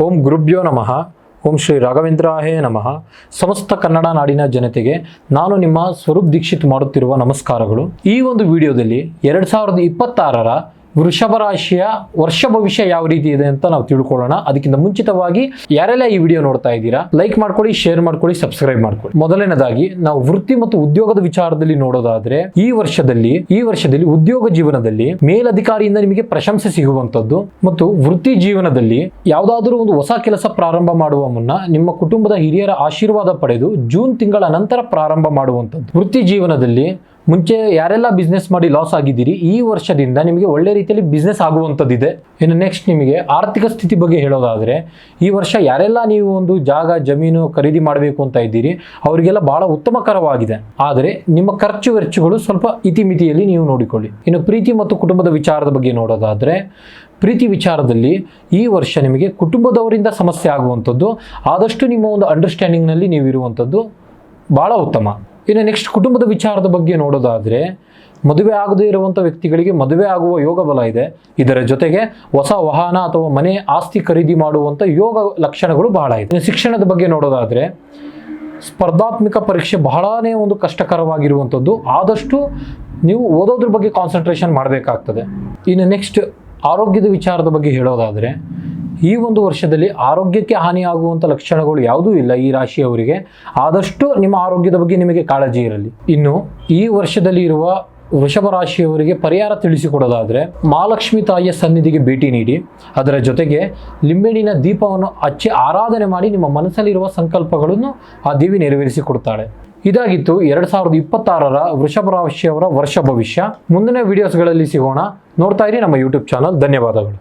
ಓಂ ಗುರುಭ್ಯೋ ನಮಃ. ಓಂ ಶ್ರೀ ರಾಘವೇಂದ್ರಾಹೇ ನಮಃ. ಸಮಸ್ತ ಕನ್ನಡ ನಾಡಿನ ಜನತೆಗೆ ನಾನು ನಿಮ್ಮ ಸ್ವರೂಪ್ ದೀಕ್ಷಿತ್ ಮಾಡುತ್ತಿರುವ ನಮಸ್ಕಾರಗಳು. ಈ ಒಂದು ವಿಡಿಯೋದಲ್ಲಿ ಎರಡು ಸಾವಿರದ ಇಪ್ಪತ್ತಾರರ ವೃಷಭ ರಾಶಿಯ ವರ್ಷ ಭವಿಷ್ಯ ಯಾವ ರೀತಿ ಇದೆ ಅಂತ ನಾವು ತಿಳ್ಕೊಳ್ಳೋಣ. ಅದಕ್ಕಿಂತ ಮುಂಚಿತವಾಗಿ ಯಾರೆಲ್ಲ ಈ ವಿಡಿಯೋ ನೋಡ್ತಾ ಇದ್ದೀರಾ, ಲೈಕ್ ಮಾಡ್ಕೊಳ್ಳಿ, ಶೇರ್ ಮಾಡ್ಕೊಳ್ಳಿ, ಸಬ್ಸ್ಕ್ರೈಬ್ ಮಾಡ್ಕೊಳ್ಳಿ. ಮೊದಲನೇದಾಗಿ, ನಾವು ವೃತ್ತಿ ಮತ್ತು ಉದ್ಯೋಗದ ವಿಚಾರದಲ್ಲಿ ನೋಡೋದಾದ್ರೆ, ಈ ವರ್ಷದಲ್ಲಿ ಈ ವರ್ಷದಲ್ಲಿ ಉದ್ಯೋಗ ಜೀವನದಲ್ಲಿ ಮೇಲಧಿಕಾರಿಯಿಂದ ನಿಮಗೆ ಪ್ರಶಂಸೆ ಸಿಗುವಂತದ್ದು ಮತ್ತು ವೃತ್ತಿ ಜೀವನದಲ್ಲಿ ಯಾವುದಾದರೂ ಒಂದು ಹೊಸ ಕೆಲಸ ಪ್ರಾರಂಭ ಮಾಡುವ ಮುನ್ನ ನಿಮ್ಮ ಕುಟುಂಬದ ಹಿರಿಯರ ಆಶೀರ್ವಾದ ಪಡೆದು ಜೂನ್ ತಿಂಗಳ ನಂತರ ಪ್ರಾರಂಭ ಮಾಡುವಂಥದ್ದು. ವೃತ್ತಿ ಜೀವನದಲ್ಲಿ ಮುಂಚೆ ಯಾರೆಲ್ಲ ಬಿಸ್ನೆಸ್ ಮಾಡಿ ಲಾಸ್ ಆಗಿದ್ದೀರಿ, ಈ ವರ್ಷದಿಂದ ನಿಮಗೆ ಒಳ್ಳೆ ರೀತಿಯಲ್ಲಿ ಬಿಸ್ನೆಸ್ ಆಗುವಂಥದ್ದಿದೆ. ಇನ್ನು ನೆಕ್ಸ್ಟ್ ನಿಮಗೆ ಆರ್ಥಿಕ ಸ್ಥಿತಿ ಬಗ್ಗೆ ಹೇಳೋದಾದರೆ, ಈ ವರ್ಷ ಯಾರೆಲ್ಲ ನೀವು ಒಂದು ಜಾಗ, ಜಮೀನು ಖರೀದಿ ಮಾಡಬೇಕು ಅಂತ ಇದ್ದೀರಿ, ಅವರಿಗೆಲ್ಲ ಬಹಳ ಉತ್ತಮಕರವಾಗಿದೆ. ಆದರೆ ನಿಮ್ಮ ಖರ್ಚು ವೆಚ್ಚಗಳು ಸ್ವಲ್ಪ ಇತಿಮಿತಿಯಲ್ಲಿ ನೀವು ನೋಡಿಕೊಳ್ಳಿ. ಇನ್ನು ಪ್ರೀತಿ ಮತ್ತು ಕುಟುಂಬದ ವಿಚಾರದ ಬಗ್ಗೆ ನೋಡೋದಾದರೆ, ಪ್ರೀತಿ ವಿಚಾರದಲ್ಲಿ ಈ ವರ್ಷ ನಿಮಗೆ ಕುಟುಂಬದವರಿಂದ ಸಮಸ್ಯೆ ಆಗುವಂಥದ್ದು, ಆದಷ್ಟು ನಿಮ್ಮ ಒಂದು ಅಂಡರ್ಸ್ಟ್ಯಾಂಡಿಂಗ್ನಲ್ಲಿ ನೀವು ಇರುವಂಥದ್ದು ಭಾಳ ಉತ್ತಮ. ಇನ್ನು ನೆಕ್ಸ್ಟ್ ಕುಟುಂಬದ ವಿಚಾರದ ಬಗ್ಗೆ ನೋಡೋದಾದರೆ, ಮದುವೆ ಆಗದೇ ಇರುವಂಥ ವ್ಯಕ್ತಿಗಳಿಗೆ ಮದುವೆ ಆಗುವ ಯೋಗ ಬಲ ಇದೆ. ಇದರ ಜೊತೆಗೆ ಹೊಸ ವಾಹನ ಅಥವಾ ಮನೆ ಆಸ್ತಿ ಖರೀದಿ ಮಾಡುವಂಥ ಯೋಗ ಲಕ್ಷಣಗಳು ಬಹಳ ಇದೆ. ಶಿಕ್ಷಣದ ಬಗ್ಗೆ ನೋಡೋದಾದರೆ, ಸ್ಪರ್ಧಾತ್ಮಕ ಪರೀಕ್ಷೆ ಬಹಳನೇ ಒಂದು ಕಷ್ಟಕರವಾಗಿರುವಂಥದ್ದು ಆದಷ್ಟು ನೀವು ಓದೋದ್ರ ಬಗ್ಗೆ ಕಾನ್ಸಂಟ್ರೇಷನ್ ಮಾಡಬೇಕಾಗ್ತದೆ. ಇನ್ನು ನೆಕ್ಸ್ಟ್ ಆರೋಗ್ಯದ ವಿಚಾರದ ಬಗ್ಗೆ ಹೇಳೋದಾದರೆ ಈ ಒಂದು ವರ್ಷದಲ್ಲಿ ಆರೋಗ್ಯಕ್ಕೆ ಹಾನಿಯಾಗುವಂಥ ಲಕ್ಷಣಗಳು ಯಾವುದೂ ಇಲ್ಲ ಈ ರಾಶಿಯವರಿಗೆ. ಆದಷ್ಟು ನಿಮ್ಮ ಆರೋಗ್ಯದ ಬಗ್ಗೆ ನಿಮಗೆ ಕಾಳಜಿ ಇರಲಿ. ಇನ್ನು ಈ ವರ್ಷದಲ್ಲಿ ಇರುವ ವೃಷಭ ರಾಶಿಯವರಿಗೆ ಪರಿಹಾರ ತಿಳಿಸಿಕೊಡೋದಾದರೆ ಮಹಾಲಕ್ಷ್ಮಿ ತಾಯಿಯ ಸನ್ನಿಧಿಗೆ ಭೇಟಿ ನೀಡಿ. ಅದರ ಜೊತೆಗೆ ಲಿಂಬೆಣ್ಣಿನ ದೀಪವನ್ನು ಹಚ್ಚಿ ಆರಾಧನೆ ಮಾಡಿ ನಿಮ್ಮ ಮನಸ್ಸಲ್ಲಿರುವ ಸಂಕಲ್ಪಗಳನ್ನು ಆ ದೇವಿ ನೆರವೇರಿಸಿಕೊಡ್ತಾಳೆ. ಇದಾಗಿತ್ತು ಎರಡು ಸಾವಿರದ ಇಪ್ಪತ್ತಾರರ ವೃಷಭ ರಾಶಿಯವರ ವರ್ಷ ಭವಿಷ್ಯ. ಮುಂದಿನ ವಿಡಿಯೋಸ್ಗಳಲ್ಲಿ ಸಿಗೋಣ. ನೋಡ್ತಾ ಇರಿ ನಮ್ಮ ಯೂಟ್ಯೂಬ್ ಚಾನಲ್ ಧನ್ಯವಾದಗಳು.